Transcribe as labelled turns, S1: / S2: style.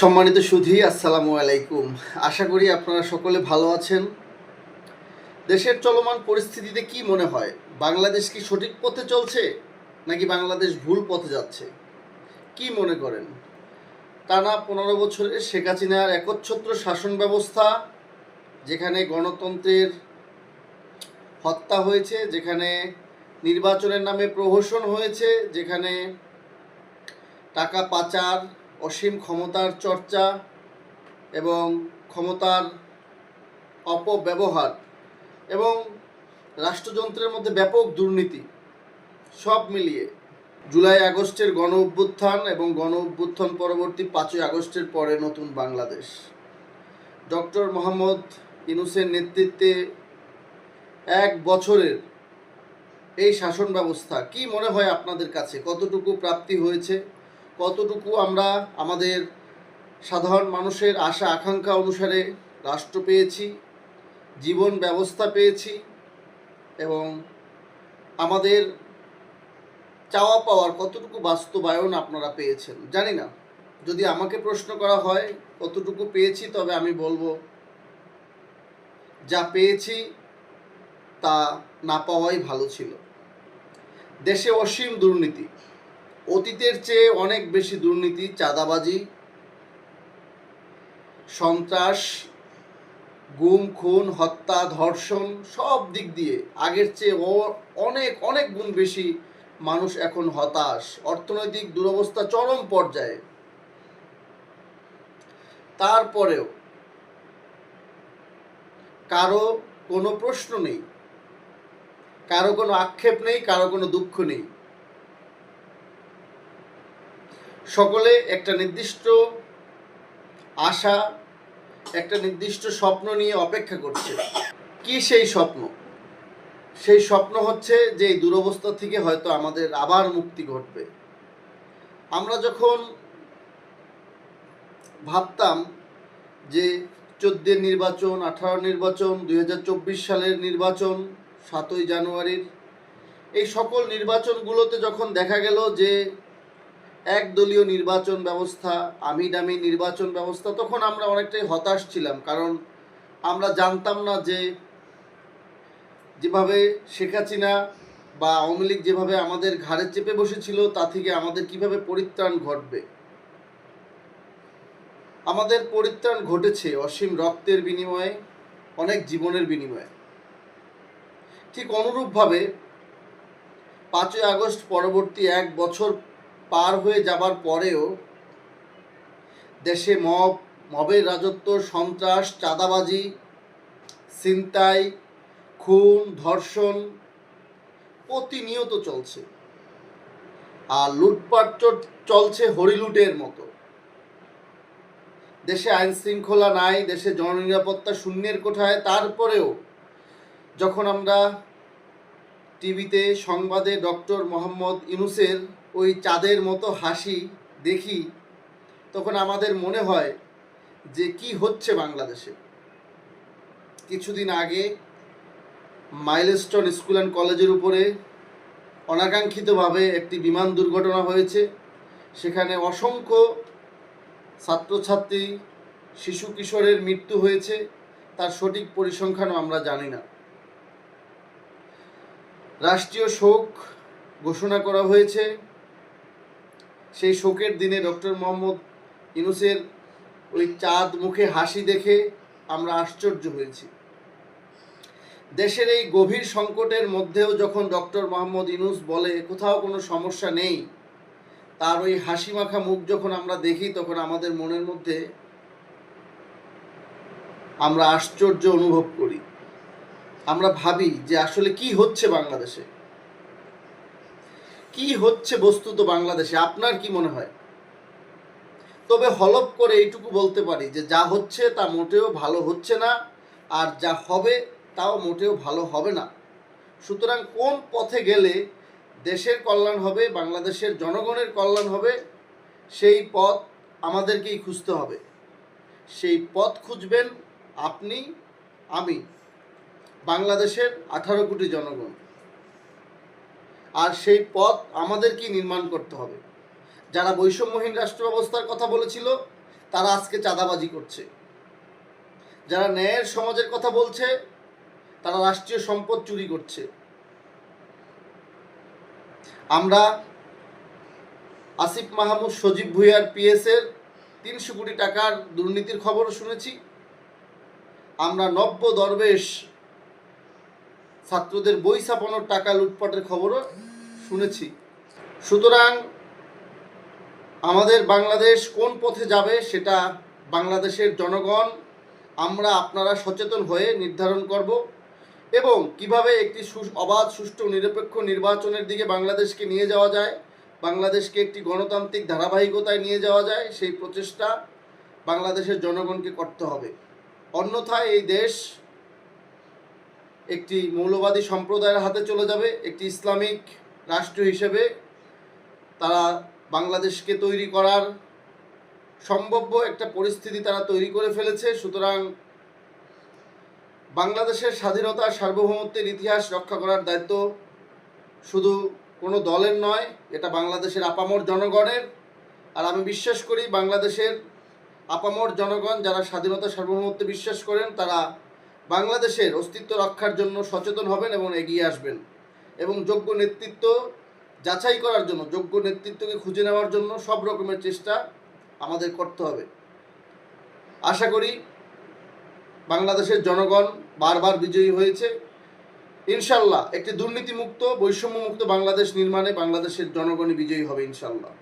S1: সম্মানিত সুধী, আসসালামু আলাইকুম। আশা করি আপনারা সকলে ভালো আছেন। দেশের চলমান পরিস্থিতিতে কি মনে হয়? বাংলাদেশ কি সঠিক পথে চলছে, নাকি বাংলাদেশ ভুল পথে যাচ্ছে? কি মনে করেন? টানা পনেরো বছরের শেখ হাসিনার একচ্ছত্র শাসন ব্যবস্থা, যেখানে গণতন্ত্রের হত্যা হয়েছে, যেখানে নির্বাচনের নামে প্রহসন হয়েছে, যেখানে টাকা পাচার অসীম ক্ষমতার চর্চা এবং ক্ষমতার অপব্যবহার এবং রাষ্ট্রযন্ত্রের মধ্যে ব্যাপক দুর্নীতি, সব মিলিয়ে জুলাই আগস্টের গণ অভ্যুত্থান এবং গণ অভ্যুত্থান পরবর্তী পাঁচই আগস্টের পরে নতুন বাংলাদেশ। ডক্টর মোহাম্মদ ইনুসের নেতৃত্বে এক বছরের এই শাসন ব্যবস্থা কি মনে হয় আপনাদের কাছে? কতটুকু প্রাপ্তি হয়েছে? কতটুকু আমরা আমাদের সাধারণ মানুষের আশা, আকাঙ্ক্ষা অনুসারে রাষ্ট্র পেয়েছি, জীবন ব্যবস্থা পেয়েছি এবং আমাদের চাওয়া পাওয়ার কতটুকু বাস্তবায়ন আপনারা পেয়েছেন, জানি না। যদি আমাকে প্রশ্ন করা হয়, কতটুকু পেয়েছি, তবে আমি বলব, যা পেয়েছি তা না পাওয়াই ভালো ছিল। দেশে অসীম দুর্নীতি অতীতের চেয়ে অনেক বেশি দুর্নীতি, চাঁদাবাজি, সন্ত্রাস, গুম, খুন, হত্যা, ধর্ষণ সব দিক দিয়ে আগের চেয়ে অনেক অনেক গুণ বেশি মানুষ এখন হতাশ। অর্থনৈতিক দুরবস্থা চরম পর্যায়ে। তারপরেও কারও কোনো প্রশ্ন নেই, কারও কোনো আক্ষেপ নেই, কারও কোনো দুঃখ নেই। সকলে একটা নির্দিষ্ট আশা, একটা নির্দিষ্ট স্বপ্ন নিয়ে অপেক্ষা করছে। কি সেই স্বপ্ন? সেই স্বপ্ন হচ্ছে যে এই দুরবস্থা থেকে হয়তো আমাদের আবার মুক্তি ঘটবে। আমরা যখন ভাবতাম যে চোদ্দের নির্বাচন, আঠারো নির্বাচন দু হাজার চব্বিশ সালের নির্বাচন, সাতই জানুয়ারির, এই সকল নির্বাচনগুলোতে যখন দেখা গেল যে একদলীয় নির্বাচন ব্যবস্থা আমি ডামি নির্বাচন ব্যবস্থা, তখন আমরা অনেকটাই হতাশ ছিলাম। কারণ আমরা জানতাম না যে যেভাবে শেখ হাসিনা বা আওয়ামী লীগ যেভাবে আমাদের ঘাড়ে চেপে বসেছিল, তা থেকে আমাদের কীভাবে পরিত্রাণ ঘটবে? আমাদের পরিত্রাণ ঘটেছে অসীম রক্তের বিনিময়ে, অনেক জীবনের বিনিময়ে। ঠিক অনুরূপভাবে পাঁচই আগস্ট পরবর্তী এক বছর পার হয়ে যাবার পরেও দেশে মব, মবের রাজত্ব, সন্ত্রাস, চাঁদাবাজি, ছিনতাই, খুন, ধর্ষণ প্রতিনিয়ত চলছে। আর লুটপাট চলছে হরিলুটের মতো। দেশে আইন শৃঙ্খলা নাই, দেশে জননিরাপত্তা শূন্যের কোঠায়। তারপরেও যখন আমরা টিভিতে, সংবাদে ডক্টর মোহাম্মদ ইউনুসের ওই চাঁদের মতো হাসি দেখি, তখন আমাদের মনে হয় যে কি হচ্ছে বাংলাদেশে। কিছুদিন আগে মাইলস্টোন স্কুল অ্যান্ড কলেজের উপরে অনাকাঙ্ক্ষিতভাবে একটি বিমান দুর্ঘটনা হয়েছে। সেখানে অসংখ্য ছাত্রছাত্রী, শিশু কিশোরের মৃত্যু হয়েছে। তার সঠিক পরিসংখ্যানও আমরা জানি না। রাষ্ট্রীয় শোক ঘোষণা করা হয়েছে। সেই শোকের দিনে ডক্টর মোহাম্মদ ইউনুসের ওই চাঁদ মুখে হাসি দেখে আমরা আশ্চর্য হয়েছি। দেশের এই গভীর সংকটের মধ্যেও যখন ডক্টর মোহাম্মদ ইউনুস বলে, কোথাও কোনো সমস্যা নেই, তার ওই হাসি মাখা মুখ যখন আমরা দেখি, তখন আমাদের মনের মধ্যে আমরা আশ্চর্য অনুভব করি। আমরা ভাবি যে আসলে কি হচ্ছে বাংলাদেশে? কি হচ্ছে বস্তুত বাংলাদেশে? আপনার কি মনে হয়? তবে হলপ করে এইটুকু বলতে পারি যে যা হচ্ছে তা মোটেও ভালো হচ্ছে না, আর যা হবে তাও মোটেও ভালো হবে না। সুতরাং কোন পথে গেলে দেশের কল্যাণ হবে, বাংলাদেশের জনগণের কল্যাণ হবে, সেই পথ আমাদেরকেই খুঁজতে হবে। সেই পথ খুঁজবেন আপনি, আমি, বাংলাদেশের আঠারো কোটি জনগণ। আর সেই পথ আমাদেরকেই নির্মাণ করতে হবে। যারা বৈষম্যহীন রাষ্ট্র ব্যবস্থার কথা বলেছিল, তারা আজকে চাঁদাবাজি করছে। যারা ন্যায়ের সমাজের কথা বলছে, তারা রাষ্ট্রীয় সম্পদ চুরি করছে। আমরা আসিফ মাহমুদ, সজীব ভুইয়ার পিএসের তিনশো কোটি টাকার দুর্নীতির খবরও শুনেছি। আমরা নব্য দরবেশ ছাত্রদের বই ছাপানোর টাকা লুটপাটের খবরও শুনেছি। সুতরাং আমাদের বাংলাদেশ কোন পথে যাবে সেটা বাংলাদেশের জনগণ, আমরা আপনারা সচেতন হয়ে নির্ধারণ করব এবং কীভাবে একটি অবাধ, সুষ্ঠু, নিরপেক্ষ নির্বাচনের দিকে বাংলাদেশকে নিয়ে যাওয়া যায়, বাংলাদেশকে একটি গণতান্ত্রিক ধারাবাহিকতায় নিয়ে যাওয়া যায়, সেই প্রচেষ্টা বাংলাদেশের জনগণকে করতে হবে। অন্যথায় এই দেশ একটি মৌলবাদী সম্প্রদায়ের হাতে চলে যাবে, একটি ইসলামিক রাষ্ট্র হিসেবে তারা বাংলাদেশকে তৈরি করার সম্ভাব্য একটা পরিস্থিতি তারা তৈরি করে ফেলেছে। সুতরাং বাংলাদেশের স্বাধীনতা সার্বভৌমত্বের ইতিহাস রক্ষা করার দায়িত্ব শুধু কোনো দলের নয়, এটা বাংলাদেশের আপামর জনগণের। আর আমি বিশ্বাস করি বাংলাদেশের আপামর জনগণ যারা স্বাধীনতা সার্বভৌমত্বে বিশ্বাস করেন, তারা বাংলাদেশের অস্তিত্ব রক্ষার জন্য সচেতন হবেন এবং এগিয়ে আসবেন। এবং যোগ্য নেতৃত্ব যাচাই করার জন্য, যোগ্য নেতৃত্বকে খুঁজে নেওয়ার জন্য সব রকমের চেষ্টা আমাদের করতে হবে। আশা করি বাংলাদেশের জনগণ বারবার বিজয়ী হয়েছে। ইনশাল্লাহ একটি দুর্নীতিমুক্ত, বৈষম্যমুক্ত বাংলাদেশ নির্মাণে বাংলাদেশের জনগণই বিজয়ী হবে ইনশাল্লাহ।